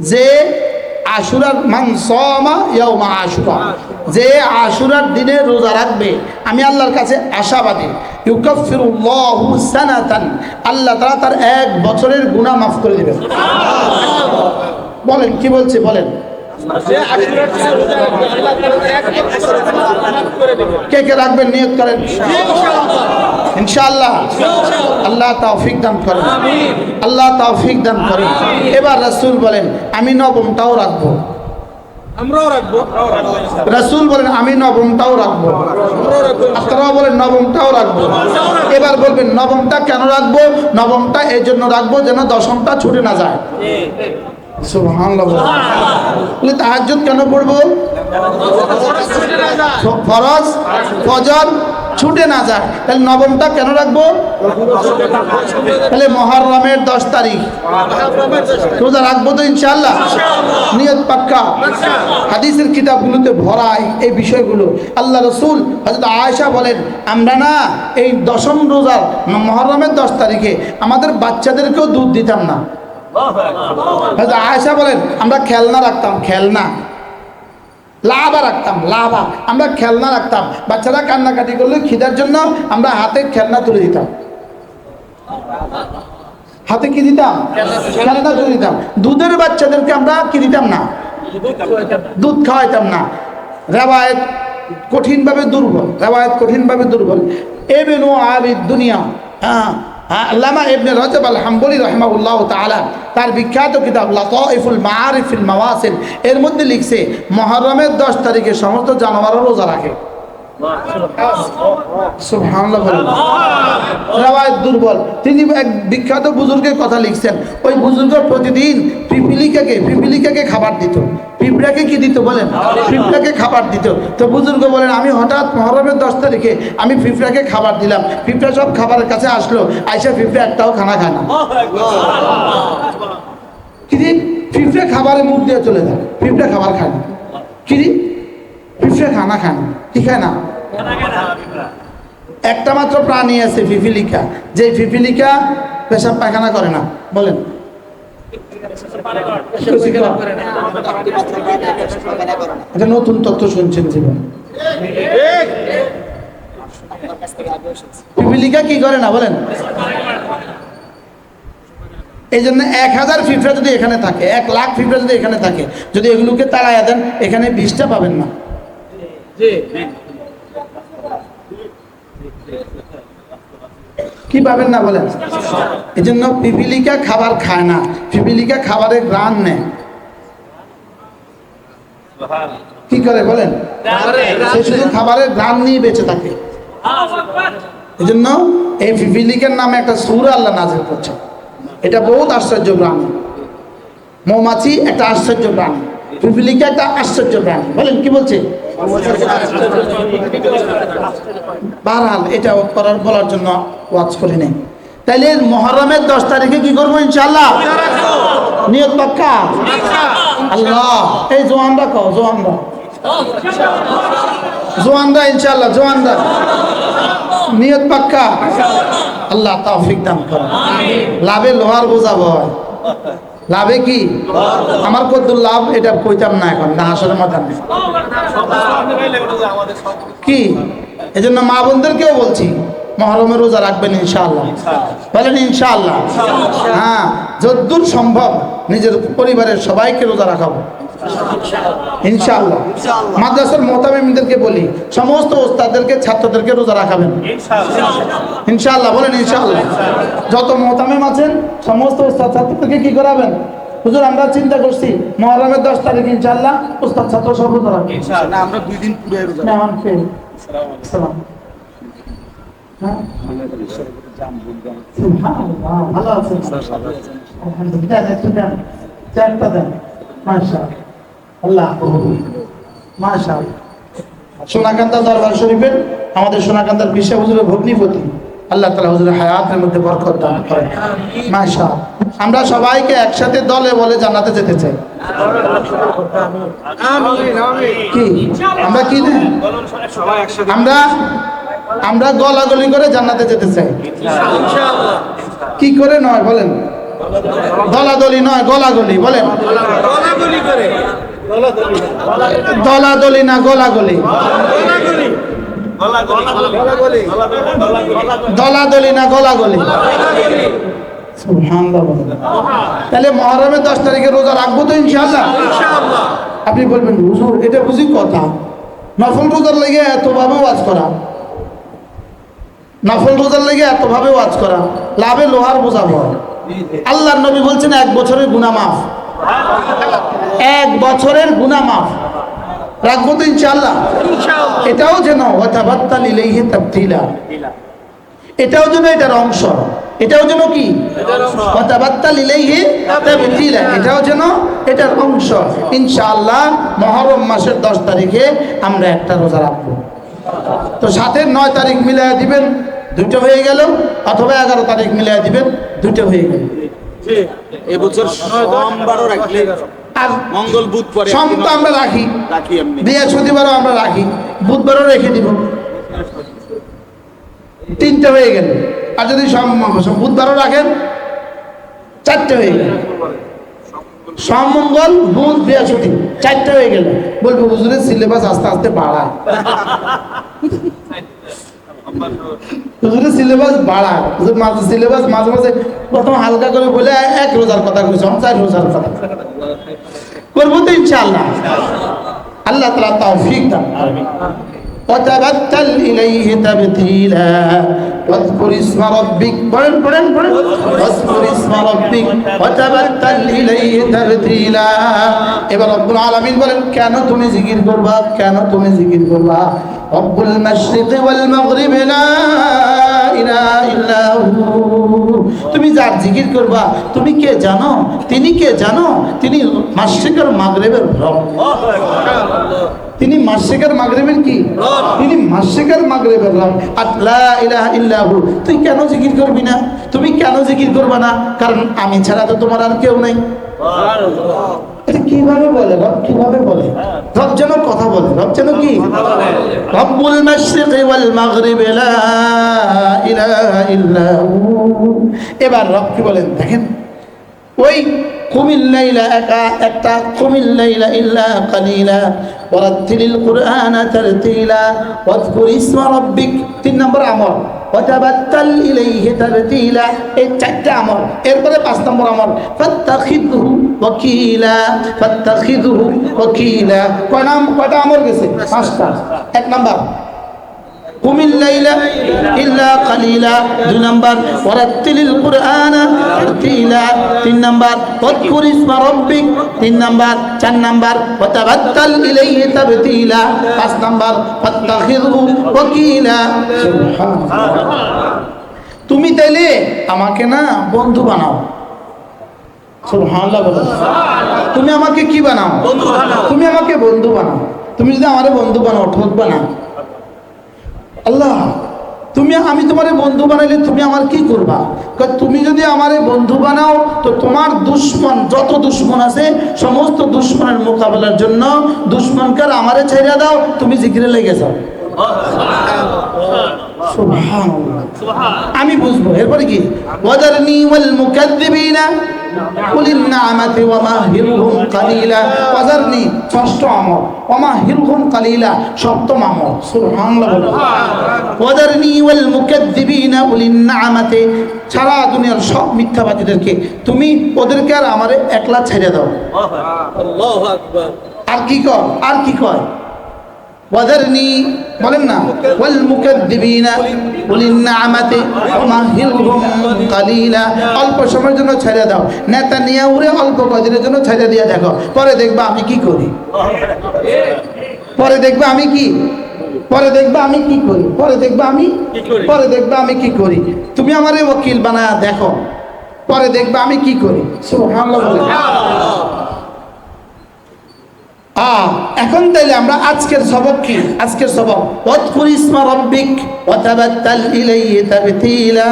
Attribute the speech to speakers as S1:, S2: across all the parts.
S1: যে আশুরার মান সমা ইয়াউমা আশুরা। যে আশুরার দিনে রোজা রাখবে আমি আল্লাহর কাছে আশাবাদী। ইউকাফিরুল্লাহু সানাতান আল্লাহ তাআলা তার এক বছরের গুনাহ মাফ করে দিবেন। বলেন কি বলছে বলেন। কে কে রাখবেন নিয়ত করেন? ইনশাআল্লাহ। আল্লাহ তৌফিক দান করেন। আল্লাহ তৌফিক দান করেন। এবার রাসূল বলেন আমি নবমটাও রাখব।
S2: আমরাও রাখব।
S1: রাসূল বলেন আমি নবমটাও রাখব। আপনারাও বলেন নবমটাও রাখব। এবার বলবেন নবমটা কেন রাখব? নবমটা এই জন্য রাখব যেন দশমটা ছুটে না যায়। বলে কেন পড়ব? ফরজ? ফজর? ছুটে না যায় তাহলে নবমটা কেন রাখব? তাহলে মহরমের দশ তারিখ। রোজা রাখব তো ইনশাল্লাহ নিয়ত পাক্কা। হাদিসের কিতাবগুলোতে ভরায় এই বিষয়গুলো। আল্লাহ রসুল হজরত আয়েশা বলেন, আমরা না এই দশম রোজার মহরমের দশ তারিখে আমাদের বাচ্চাদেরকেও দুধ দিতাম না। আয়েশা বলেন, আমরা খেলনা রাখতাম, খেলনা। লাভা রাখতাম লাভা। আমরা খেলনা রাখতাম। বাচ্চারা কান্নাকাটি করলে খিদার জন্য আমরা হাতে খেলনা তুলে দিতাম। হাতে কি দিতাম? খেলনা তুলে দিতাম। দুধের বাচ্চাদেরকে আমরা কি দিতাম না? দুধ খাওয়াইতাম না। রেওয়ায়ত কঠিনভাবে দুর্বল রেওয়ায়ত কঠিনভাবে দুর্বল। এবেনু আবিদ দুনিয়া হ্যাঁ, আল্লামা ইবনে রজব আল হাম্বলি রহমাউল্লাহ তাআলা তার বিখ্যাত কিতাব লাতাইফুল মাআরিফিল মাওয়াসিল, এর মধ্যে লিখছে, মহরমের দশ তারিখে সমস্ত জানোয়ারও রোজা রাখে। দুর্বল। তিনি এক বিখ্যাত বুজুর্গের কথা লিখছেন, ওই বুজুর্গ প্রতিদিন পিপিলিকাকে পিপিলিকাকে খাবার দিত। পিঁপড়াকে কি দিত বলেন? পিঁপড়াকে খাবার দিত। তো বুজুর্গ বলেন আমি হঠাৎ মহরমের দশ তারিখে আমি পিঁপড়াকে খাবার দিলাম। পিঁপড়া সব খাবারের কাছে আসলো। আইসা পিঁপড়া একটাও খানা খায় না। কিরি পিঁপড়ে খাবারে মুখ দিয়ে চলে যায়। পিঁপড়ে খাবার খায় না। কিরি পিঁপড়ে খানা খায় না। কি খায় না? একটা মাত্র প্রাণী আছে ফিফিলিকা। যে ফিফিলিকা পেশাব পায়খানা করে না। বলেন এটা নতুন তথ্য শুনছেন জীবন। পিপিলিকা কি করে না বলেন? এই জন্য এক হাজার ফিফরা যদি এখানে থাকে, এক লাখ ফিফরা যদি এখানে থাকে, যদি এগুলোকে তাড়াইয়া দেন, এখানে বিষটা পাবেন না। কি পাবেন না বলেন? এই জন্য পিপিলিকা খাবার খায় না। পিপিলিকা খাবারের গ্রান নেয়। কি করে বলেন? সে শুধু খাবারের গ্রান নিয়ে বেঁচে থাকে। এই জন্য এই পিপিলিকার নামে একটা সুর আল্লাহ নাজির করছে এটা বহুত আশ্চর্য প্রাণী মৌমাছি একটা আশ্চর্য প্রাণী পিপিলিকা একটা আশ্চর্য প্রাণী বলেন কি বলছে? বারহাল এটা করার বলার জন্য ওয়াজ করি নাই। তাইলে মহরমের দশ তারিখে কি করব ইনশাল্লাহ নিয়ত পাক্কা? আল্লাহ এই জোয়ানরা কও জোয়ানরা। জোয়ানরা ইনশাল্লাহ জোয়ানরা। নিয়ত পাক্কা? আল্লাহ তৌফিক দান করে। লাভে লোহার বোঝা ভয় লাভে কি? আমার কত লাভ এটা কইতাম না এখন না আসলে মাথা নেই কি? এই জন্য মা বোনদেরকেও বলছি মহরমে রোজা রাখবেন ইনশাআল্লাহ। বলেন ইনশাআল্লাহ। হ্যাঁ যদ্দূর সম্ভব নিজের পরিবারের সবাইকে রোজা রাখাবো। ইনশাআল্লাহ। মাদ্রাসার মোতামিমদেরকে বলি সমস্ত ওস্তাদদেরকে ছাত্রদেরকে রোজা রাখাবেন ইনশাআল্লাহ। বলেন ইনশাআল্লাহ। যত মোতামিম আছেন সমস্ত ওস্তাদ ছাত্রদেরকে কি করাবেন? হুজুর আমরা চিন্তা করছি মহরমের দশ তারিখ ইনশাআল্লাহ ওস্তাদ ছাত্র সব রোজা রাখবেন
S2: না আমরা দুই দিন পুরো রোজা
S1: মেহমান কে সালাম হ্যাঁ? ভালো আছেন? আলহামদুলিল্লাহ দেন, দেন চারটা দেন। মাশা আল্লাহ মাশা সোনাকান্দা দরবার শরীফের আমাদের সোনাকান্দার বিশ্ব হুজুরের ভগ্নিপতি আল্লাহ তালা হুজুরের হায়াতের মধ্যে বরকত দান করেন। মাশা আমরা সবাইকে একসাথে দলে বলে জানাতে যেতে চাই। কি? আমরা কি আমরা আমরা গলাগলি করে জান্নাতে যেতে চাই। কি করে নয় বলেন? দলাদলি নয় গলাগলি বলেন। দলাদলি না গলাগলি? দলাদলি না গলাগলি। তাহলে মহরমের দশ তারিখে রোজা রাখব তো ইনশাআল্লাহ? আপনি বলবেন হুজুর এটা বুঝি কথা? নফল রোজার লেগে এতভাবে ওয়াজ করা? নফল রোজার লেগে এতভাবে ওয়াজ করা? লাভে লোহার বোঝা বোঝাবো আল্লাহর নবী বলছেন এক বছরের গুনাহ মাফ। এক বছরের গুনাহ মাফ। রাখব তো ইনশাআল্লাহ। এটাও যেন ওয়াতাবাত্তাল ইলাইহি তাবতিলা এটাও যেন এটার অংশ। এটাও যেন কি? ওয়াতাবাত্তাল ইলাইহি তাবতিলা এটাও যেন এটার অংশ। ইনশাআল্লাহ মহরম মাসের 10 তারিখে আমরা একটা রোজা রাখব। তো সাথে নয় তারিখ মিলিয়ে দিবেন দুটো হয়ে গেল। অথবা এগারো তারিখ মিলিয়ে দিবেন দুটো হয়ে গেল।
S2: এবছর সোমবারও রাখলে
S1: আর
S2: মঙ্গল বুধ পরে
S1: আমরা রাখি।
S2: রাখি এমনি।
S1: বৃহস্পতিবারও আমরা রাখি। বুধবারও রেখে দিব। তিনটে হয়ে গেল। আর যদি বুধবারও রাখেন চারটে হয়ে গেল। সোম মঙ্গল বুধ বৃহস্পতি চারটে হয়ে গেল। বলব হুজুরের সিলেবাস আস্তে আস্তে বাড়ায়। হুজুরের সিলেবাস বাড়ায়। হুজুর মাঝে সিলেবাস মাঝে মাঝে প্রথম হালকা করে বলে এক রোজার কথা কইছে চার রোজার কথা। করবো তো ইনশাআল্লাহ আল্লাহ তালা তৌফিক দান করবে وتبتل إليه تبتيلا واذكر اسم ربك পড়েন পড়েন পড়েন واذكر اسم ربك وتبتل إليه تبتيلا এবার রব্বুল আলামিন বলেন কেন তুমি জিকির করবা কেন তুমি জিকির করবা রব্বুল মাশরিক ওয়াল মাগরিব লা ইলাহা ইল্লা হু তুমি যার জিকির করবা, তুমি কে জানো? তিনি কে জানো? তিনি মাশরিকের মাগরিবের রব। তিনি মাসিকের মাগরিবের কি? তিনি মাসিকের মাগরিবের রব। আর লা ইলাহা ইল্লাহু। তুই কেন জিকির করবি না? তুমি কেন জিকির করবে না? কারণ আমি ছাড়া তো তোমার আর কেউ নেই। কীভাবে বলে? রব কীভাবে বলে? রব যেন কথা বলে। রব যেন কি? রব্বুল মাশরিকি ওয়াল মাগরিবি লা ইলাহা ইল্লাহু এবার রব কি বলেন? দেখেন। ওই কুমিল্লাইলা একা একটা কুমিল্লাইলা ইল্লা কালিলা। ওয়ারাত্তিলিল কুরআনা তারতিলা। ওয়াজকুর ইসমা রাব্বিক। তিন নম্বর আমল। ওয়াতাবাত্তাল ইলাইহি তাবতিলা। এই চারটা আমল, এরপরে পাঁচ নম্বর আমল, ফাত্তাখিযহু ওয়াকিলা ফাত্তাখিযহু ওয়াকিলা। কয় নাম কয়টা আমল গেছে? পাঁচটা। এক নাম্বার কালিলা। দুই নাম্বার তিন তিন নাম্বার চার নাম্বার পাঁচ নাম্বার তুমি তাইলে আমাকে না বন্ধু বানাও। সুবহানাল্লাহ বলো। তুমি আমাকে কি বানাও। তুমি আমাকে বন্ধু বানাও। তুমি যদি আমার বন্ধু বানাও ঠোঁট বানাও। আল্লাহ, তুমি, আমি তোমার বন্ধু বানাইলে তুমি আমার কি করবা তুমি যদি আমারে বন্ধু বানাও, তো তোমার দুশ্মন, যত দুশ্মন আছে, সমস্ত দুশ্মনের মোকাবেলার জন্য দুশ্মনকার আমারে ছেড়ে দাও, তুমি জিগিরে লেগে যাও। আমি বুঝব। এরপরে কি? ওয়াদারনি ওয়াল মুকাদ্দিবিনা। কুলিন নামাতি ওয়া মাহিরুহুম কালিলা। ওয়াদারনি ষষ্ঠ আমল। ওয়া মাহিরুহুম কালিলা সপ্তম আমল। সুবহানাল্লাহ বলো। ওয়াদারনি ওয়াল মুকাদ্দিবিনা উলিন নামাতি সারা দুনিয়ার সব মিথ্যাবাদীদেরকে তুমি ওদেরকে আর আমারে একলা ছেড়ে দাও।
S2: আল্লাহু আকবার।
S1: আর কি কর আর কি কয়? ওয়াদারনি বলেন না ওয়াল মুকাদ্দিবিনা উলিন নামাতি ওমাহিলহুম কালিলা। অল্প সময়ের জন্য ছেড়ে দাও। নেতা নিয়ে উড়ে অল্প কদিনের জন্য ছেড়ে দিয়ে দেখো। পরে দেখবা আমি কি করি? পরে দেখবা আমি কি? পরে দেখবা আমি কি করি? পরে দেখবা আমি পরে দেখবা আমি কি করি? তুমি আমারে ওকিল বানায় দেখো। পরে দেখবা আমি কি করি? সুবহানাল্লাহ। বলে এখন তাইলে আমরা আজকের সবক কি? আজকের সবক। ওয়াজকুর ইসমা রাব্বিক ওয়া তাবাত্তাল ইলাইহি তাবতিলা।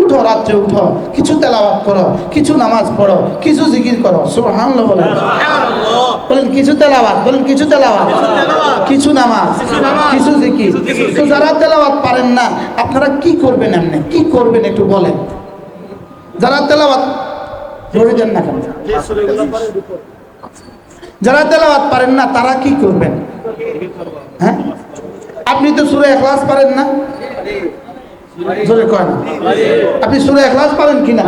S1: উঠো রাত্রে উঠো কিছু তেলাওয়াত করো কিছু নামাজ পড়ো কিছু জিকির করো সুবহানাল্লাহ বলেন। বলেন কিছু তেলাওয়াত বলেন কিছু তেলাওয়াত। কিছু নামাজ কিছু জিকির। তো যারা তেলাওয়াত পারেন না আপনারা কি করবেন এমনি? কি করবেন একটু বলেন। যারা তেলাওয়াত জোরে দেন না কেন? যারা তেলাওয়াত পারেন না, তারা কি করবেন? হ্যাঁ? আপনি তো সুরে এখলাস পারেন না? না? আপনি সুরে এখলাস পারেন কিনা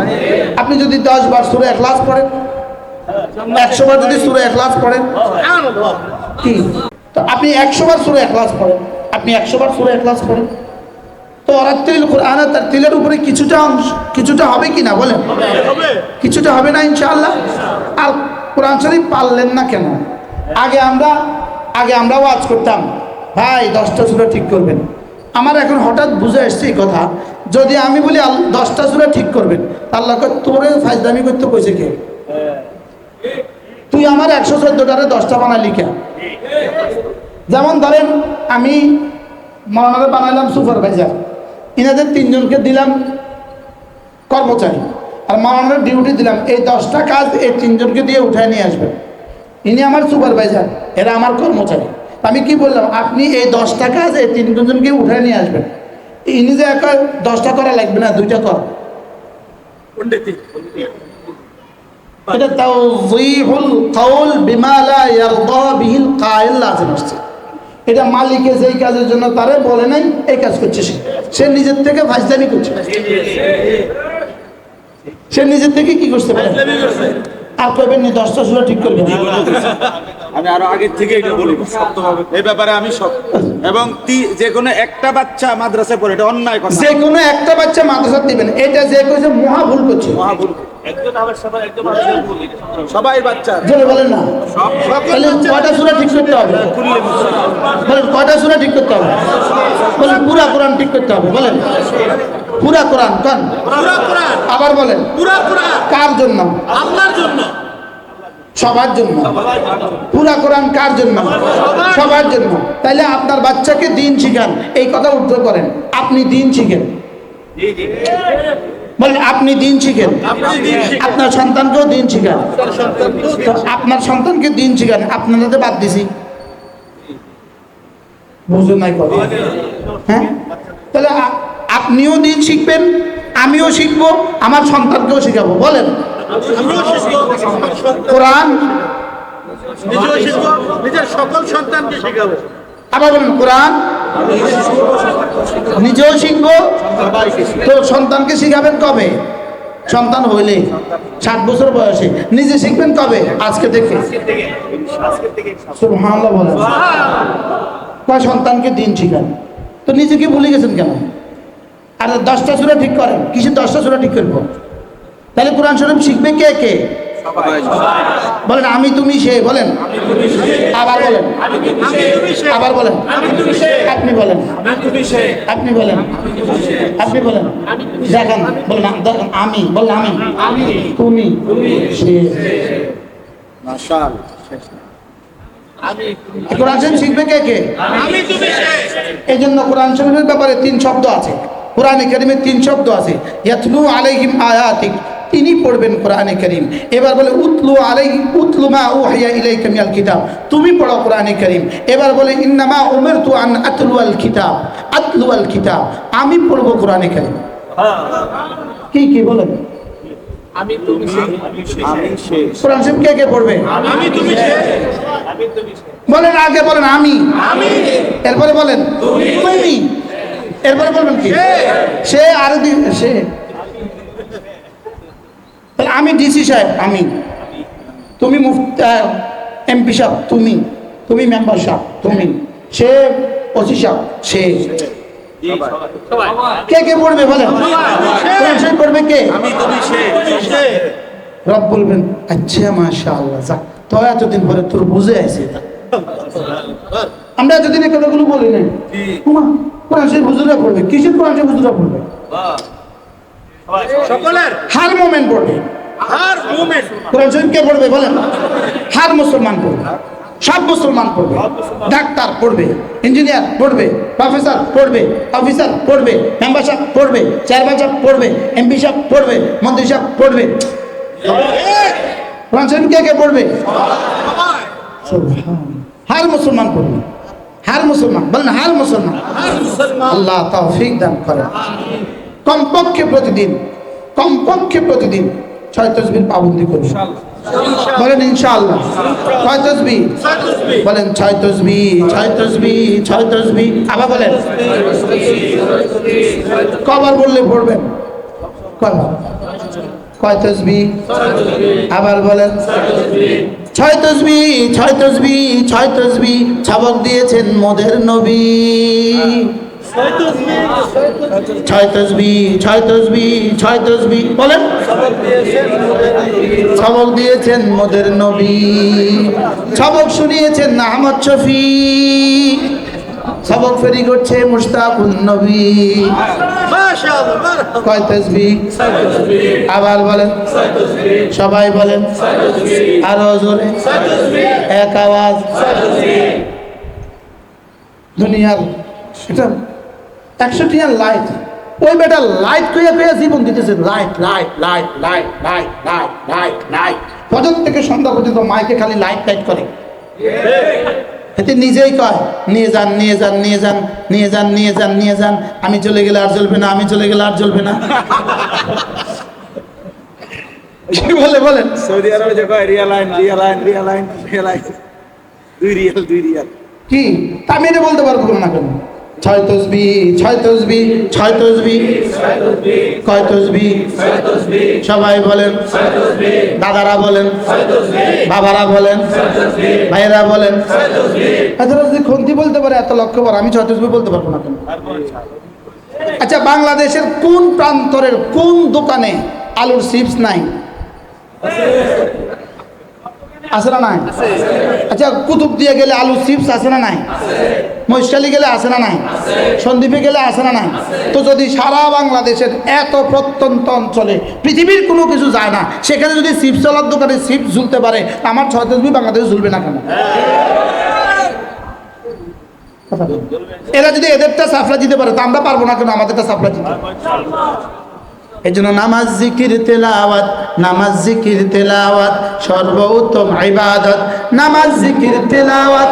S1: আপনি যদি দশ বার সুরে এখলাস পড়েন, একশো বার যদি সুরে এখলাস পড়েন, কি? তো আপনি একশো বার সুরে এখলাস পড়েন, আপনি একশো বার সুরে এখলাস পড়েন। তো অরাত্রিল কোরআন তার তিলের উপরে কিছুটা অংশ, কিছুটা হবে কি না বলেন? কিছুটা হবে না ইনশাআল্লাহ? আর কোরআন শরীফ পারলেন না কেন? আগে আমরা আগে আমরা ওয়াজ করতাম, ভাই, দশটা সুরা ঠিক করবেন। আমার এখন হঠাৎ বুঝে এসছে এই কথা, যদি আমি বলি দশটা সুরা ঠিক করবেন আল্লাহ তোরে ফাইজদামি করতে কইছে কে? তুই আমার একশো চোদ্দটারে দশটা বানালি কেন যেমন ধরেন, আমি মরানারে বানাইলাম সুপারভাইজার। ইনাদের তিনজনকে দিলাম কর্মচারী। আর মরানার ডিউটি দিলাম। এই দশটা কাজ এই তিনজনকে দিয়ে উঠায় নিয়ে আসবেন ইনি আমার সুপারভাইজার এরা আমার কর্মচারী। আমি কি বললাম? আপনি এই দশটা কাজ এই তিনজনকে উঠায় নিয়ে আসবেন। ইনি যে একা দশটা করা লাগবে না দুইটা কর। এটা তাওযীহুল কাউল বিমা লা ইয়ারদা বিহিল কাইল লাজিম আসছে এটা মালিকে যেই কাজের জন্য তারে বলে নাই এই কাজ করছে সে। সে নিজের থেকে ফাজদামি করছে। সে নিজের থেকে কি করতে পারে আর কইবেন নি দশটা সুরা ঠিক করবেন
S2: আমি আরও আগের থেকে এটা বলি। শক্তভাবে। এই ব্যাপারে আমি শক্ত। এবং যে কোনো একটা বাচ্চা মাদ্রাসায় পড়ে এটা অন্যায় কথা।
S1: যে কোনো একটা বাচ্চা মাদ্রাসা দিবেন এটা যে কইছে মহা ভুল করছে।
S2: মহা মহাভুল সবাই বাচ্চা।
S1: বলেন না। তাহলে কয়টা সুরা ঠিক করতে হবে? বলেন কয়টা সুরা ঠিক করতে হবে? বলেন পুরা কোরআন ঠিক করতে হবে বলেন। পুরা কোরআন কন? আবার বলেন। পুরা কোরআন। কার জন্য?
S3: আপনার জন্য।
S1: সবার জন্য। পুরা কোরআন কার জন্য? সবার। জন্য। তাইলে আপনার বাচ্চাকে দিন শিখান। এই কথা উদ্ধার করেন। আপনি দিন শিখেন। বলেন আপনি দিন শিখেন। আপনার সন্তানকেও দিন শিখান। আপনার সন্তানকে দিন শিখান। আপনাদের বাদ দিছি। বুঝুন নাই কথা। হ্যাঁ? তাহলে আপনিও দিন শিখবেন আমিও শিখব আমার সন্তানকেও শিখাবো বলেন। কোরআন?
S3: নিজেও শিখব সকল সন্তানকে শেখাবো।
S1: আবার বলেন কোরআন? নিজেও শিখব তো সন্তানকে শিখাবেন কবে? সন্তান হইলে ষাট বছর বয়সে। নিজে শিখবেন কবে? আজকে থেকে। কয় সন্তানকে দিন শিখান? তো নিজেকে ভুলে গেছেন কেন? আর দশটা সুরা ঠিক করেন। কিসের দশটা সুরা ঠিক করব? তাহলে কোরআন শরীফ শিখবে কে কে? বলেন আমি তুমি সে বলেন। আবার বলেন। আবার বলেন। আপনি বলেন। আপনি বলেন। আপনি বলেন। দেখেন। বলেন দেখেন। আমি বলেন আমি। তুমি সে। কোরআন শরীফ শিখবে কে কে?
S3: আমি তুমি সে।
S1: এই জন্য কোরআন শরীফের ব্যাপারে তিন শব্দ আছে। কোরআনে কারিমের তিন শব্দ আছে ইয়াতলু আলাইহিম আয়াতিক। তিনি পড়বেন কোরআনে করিম। এবার বলে উতলু আলাই উতলু মা হাইয়া ইলাইকা মিনাল কিতাব। তুমি পড়ো কোরআনে করিম। এবার বলে ইন্নামা উমিরতু আন আতলু আল কিতাব। আতলু আল কিতাব। আমি পড়ব কোরআনে করিম। কি কি বলেন?
S2: আমি সে।
S1: কোরআন শরীফ কে কে পড়বে?
S3: আমি তুমি
S1: বলেন আগে বলেন আমি। আমি। এরপরে বলেন তুমি। এরপরে বলবেন কি? সে আর সে। তাহলে আমি ডিসি সাহেব আমি। তুমি এমপি সাহেব তুমি। তুমি মেম্বার সাহেব তুমি। সে ওসি সাহেব সে। কে কে পড়বে বলেন? পড়বে কে? রব বলবেন আচ্ছা মাশা আল্লাহ যা তো এতদিন পরে তোর বুঝে আছে আমরা এতদিন কথাগুলো বলি নাই। উমা, কোরআন শরীফ হুজুরা পড়বে। কিসের কোরআন শরীফ হুজুরা পড়বে?
S3: সকলের?
S1: হার মোমেন্ট পড়বে।
S3: হার
S1: কোরআন শরীফ কে পড়বে বলেন? হার মুসলমান পড়বে। সব মুসলমান পড়বে। ডাক্তার পড়বে। ইঞ্জিনিয়ার পড়বে। প্রফেসর পড়বে। অফিসার পড়বে। মেম্বার সাহেব পড়বে। চেয়ারম্যান সাহেব পড়বে। এমপি সাহেব পড়বে। মন্ত্রী সাহেব পড়বে। কোরআন শরীফ কে কে পড়বে? হার মুসলমান পড়বে। হার মুসলমান বলেন হার মুসলমান। আল্লাহ তৌফিক দান করেন। কমপক্ষে প্রতিদিন কমপক্ষে প্রতিদিন ছয় তসবির পাবন্দি করবে বলেন ইনশাআল্লাহ। ছয় তসবি বলেন ছয় তসবি ছয় তসবি ছয় তসবি আবার বলেন। কবার বললে পড়বেন কয়? তসবি আবার বলেন। ছয় তসবি ছয় তসবি ছয় তসবি ছাবক দিয়েছেন মোদের নবী। ছয় তসবি ছয় তসবি। ছয় তসবি বলেন। সবক দিয়েছেন মোদের নবী। সবক শুনিয়েছেন আহমদ শফি। সবক ফেরি করছে মুস্তাকুন নবী। কয় তসবি? আবার বলেন। সবাই বলেন। আরও জোরে। এক আওয়াজ। দুনিয়ার সেটা একশো টিয়ার লাইট। ওই বেটা লাইট কইয়া কইয়া জীবন দিতেছে light light light light light light light light. ফজর থেকে সন্ধ্যা পর্যন্ত মাইকে খালি লাইট লাইট করে। এতে নিজেই কয় নিয়ে যান নিয়ে যান নিয়ে যান নিয়ে যান নিয়ে যান নিয়ে যান আমি চলে গেলে আর জ্বলবে না আমি চলে গেলে আর জ্বলবে না। কি বলে বলেন?
S2: সৌদি আরবে যে কয় রিয়াল আইন রিয়াল আইন রিয়াল আইন রিয়াল আইন দুই রিয়াল দুই রিয়াল।
S1: কি? তা আমি এটা বলতে পারব না কেন? ছয় তসবি ছয় তসবি ছয় তসবি। কয় তসবি? সবাই বলেন। দাদারা বলেন। বাবারা বলেন। ভাইয়েরা বলেন। এত যদি খন্তি বলতে পারে, এত লক্ষ্য বার আমি ছয় তসবি বলতে পারব না কেন? আচ্ছা বাংলাদেশের কোন প্রান্তরের কোন দোকানে আলুর চিপস নাই? আছে না নাই? আচ্ছা কুতুব দিয়ে গেলে আলু চিপস আছে না নাই? মহিষকালি গেলে আসে না নাই? সন্দ্বীপে গেলে আসে না নাই? তো যদি সারা বাংলাদেশের এত প্রত্যন্ত অঞ্চলে পৃথিবীর কোনো কিছু যায় না, সেখানে যদি চিপস চলার দোকানে চিপস ঝুলতে পারে, আমার ছয় তসবি বাংলাদেশে ঝুলবে না কেন? এরা যদি এদেরটা সাপ্লাই দিতে পারে, তো আমরা পারব না কেন আমাদেরটা সাপ্লাই দিতে? এই জন্য নামাজ জিকির, তেলাওয়াত, নামাজ জিকির, তেলাওয়াত, সর্বোত্তম ইবাদত। নামাজ জিকির, তেলাওয়াত,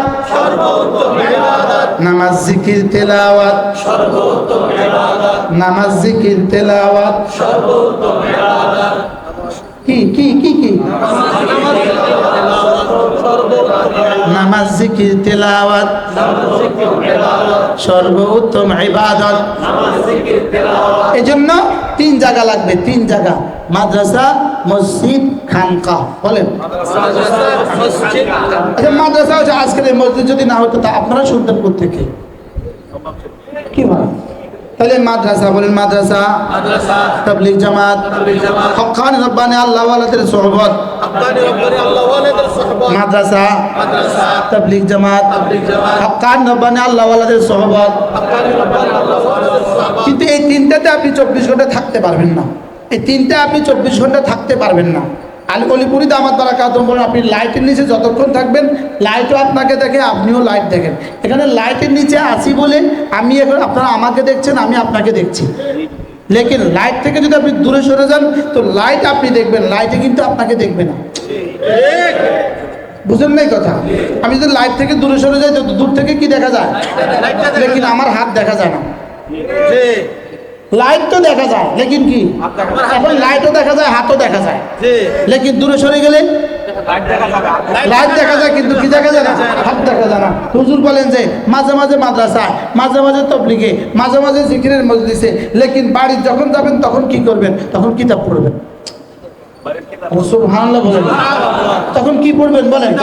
S1: নামাজ জিকির, তেলাওয়াত, নামাজ জিকির, তেলাওয়াত কি কি কি কি? নামাজ জিকির তেলাওয়াত। সর্বোত্তম ইবাদত। এজন্য তিন জায়গা লাগবে তিন জায়গা। মাদ্রাসা মসজিদ খানকা। বলেন। আচ্ছা মাদ্রাসা হচ্ছে আজকের এই মসজিদ যদি না হতো তা আপনারা শুনতেন থেকে কি বলেন তাহলে মাদ্রাসা বলেন মাদ্রাসা। তাবলিগ জামাত। হকান রব্বানি আল্লাহ ওয়ালাদের সোহবত। মাদ্রাসা। তাবলিগ জামাত। হকান রব্বানি আল্লাহ ওয়ালাদের সোহবত। কিন্তু এই তিনটাতে আপনি চব্বিশ ঘণ্টা থাকতে পারবেন না। এই তিনটা আপনি চব্বিশ ঘণ্টা থাকতে পারবেন না। আলী অলিপুরি দামাত বারা কাতম বলেন, আপনি লাইটের নিচে যতক্ষণ থাকবেন, লাইটও আপনাকে দেখে, আপনিও লাইট দেখেন। এখানে লাইটের নিচে আসি বলে আমি এখন, আপনারা আমাকে দেখছেন, আমি আপনাকে দেখছি। লেকিন লাইট থেকে যদি আপনি দূরে সরে যান, তো লাইট আপনি দেখবেন, লাইটে কিন্তু আপনাকে দেখবে না। বুঝলেন নাই কথা? আমি যদি লাইট থেকে দূরে সরে যাই, তো দূর থেকে কি দেখা যায়? লেকিন আমার হাত দেখা যায় না। লাইট তো দেখা যায় লেকিন কি? এখন লাইটও দেখা যায় হাতও দেখা যায়। লেকিন দূরে সরে গেলে লাইট দেখা যায় কিন্তু কি দেখা যায় না? হাত দেখা যায় না। হুজুর বলেন যে মাঝে মাঝে মাদ্রাসায় মাঝে মাঝে তবলিগে মাঝে মাঝে জিকিরের মজলিসে লেকিন বাড়ি যখন যাবেন তখন কি করবেন? তখন কিতাব পড়বেন। তখন কি পড়বেন বলেন?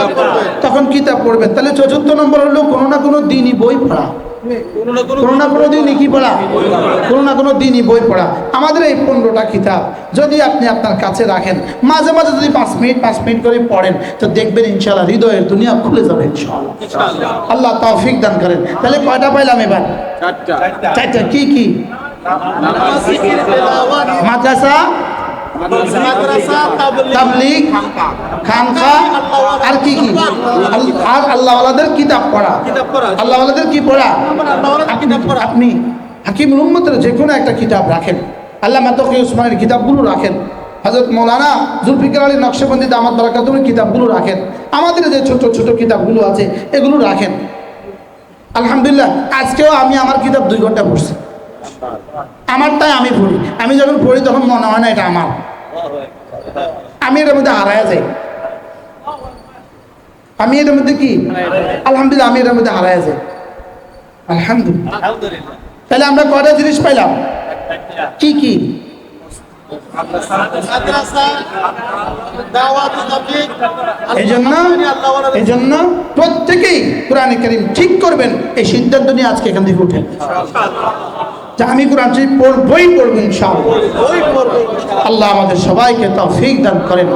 S1: তখন কিতাব পড়বেন। তাহলে চতুর্থ নম্বর হলো কোনো না কোনো দিনই বই পড়া। কোনো না কোনো দিনই কি পড়া? কোনো না কোনো দিনই বই পড়া। আমাদের এই পনেরোটা কিতাব যদি আপনি আপনার কাছে রাখেন মাঝে মাঝে যদি পাঁচ মিনিট পাঁচ মিনিট করে পড়েন তো দেখবেন ইনশাল্লাহ হৃদয়ের দুনিয়া খুলে যাবে ইনশাল্লাহ আল্লাহ তৌফিক দান করেন। তাহলে কয়টা পাইলাম এবার?
S2: চারটা।
S1: কি কি? মাদ্রাসা? তাবলিগ খানকা আর কি কি? আর আল্লাহওয়ালাদের কিতাব পড়া। আল্লাহওয়ালাদের কি পড়া? আপনি হাকিম উম্মতের যে কোনো একটা কিতাব রাখেন। আল্লাহ মাতকি উসমানের কিতাবগুলো রাখেন। হজরত মৌলানা জুলফিকার আলী নকশবন্দি দামাত বারাকাতুমের কিতাবগুলো রাখেন। আমাদের যে ছোট ছোট কিতাবগুলো আছে এগুলো রাখেন। আলহামদুলিল্লাহ আজকেও আমি আমার কিতাব দুই ঘণ্টা পড়ছি। আমারটাই আমি পড়ি। আমি যখন পড়ি তখন মনে হয় না এটা আমার। আমি এটার মধ্যে হারায় যাই। আমি এর মধ্যে কি? আলহামদুলিল্লাহ আমি এর মধ্যে হারাই যাই। আলহামদুলিল্লাহ। তাহলে আমরা কটা জিনিস পাইলাম? কি কি?
S3: মাদ্রাসা দাওয়াত তাবলীগ
S1: এই জন্য এই জন্য প্রত্যেকেই কোরআনে কারিম ঠিক করবেন। এই সিদ্ধান্ত নিয়ে আজকে এখান থেকে উঠেন। যে আমি কোরআন শরীফ পড়বই পড়ব ইনশাআল্লাহ। আল্লাহ আমাদের সবাইকে তৌফিক দান করেন।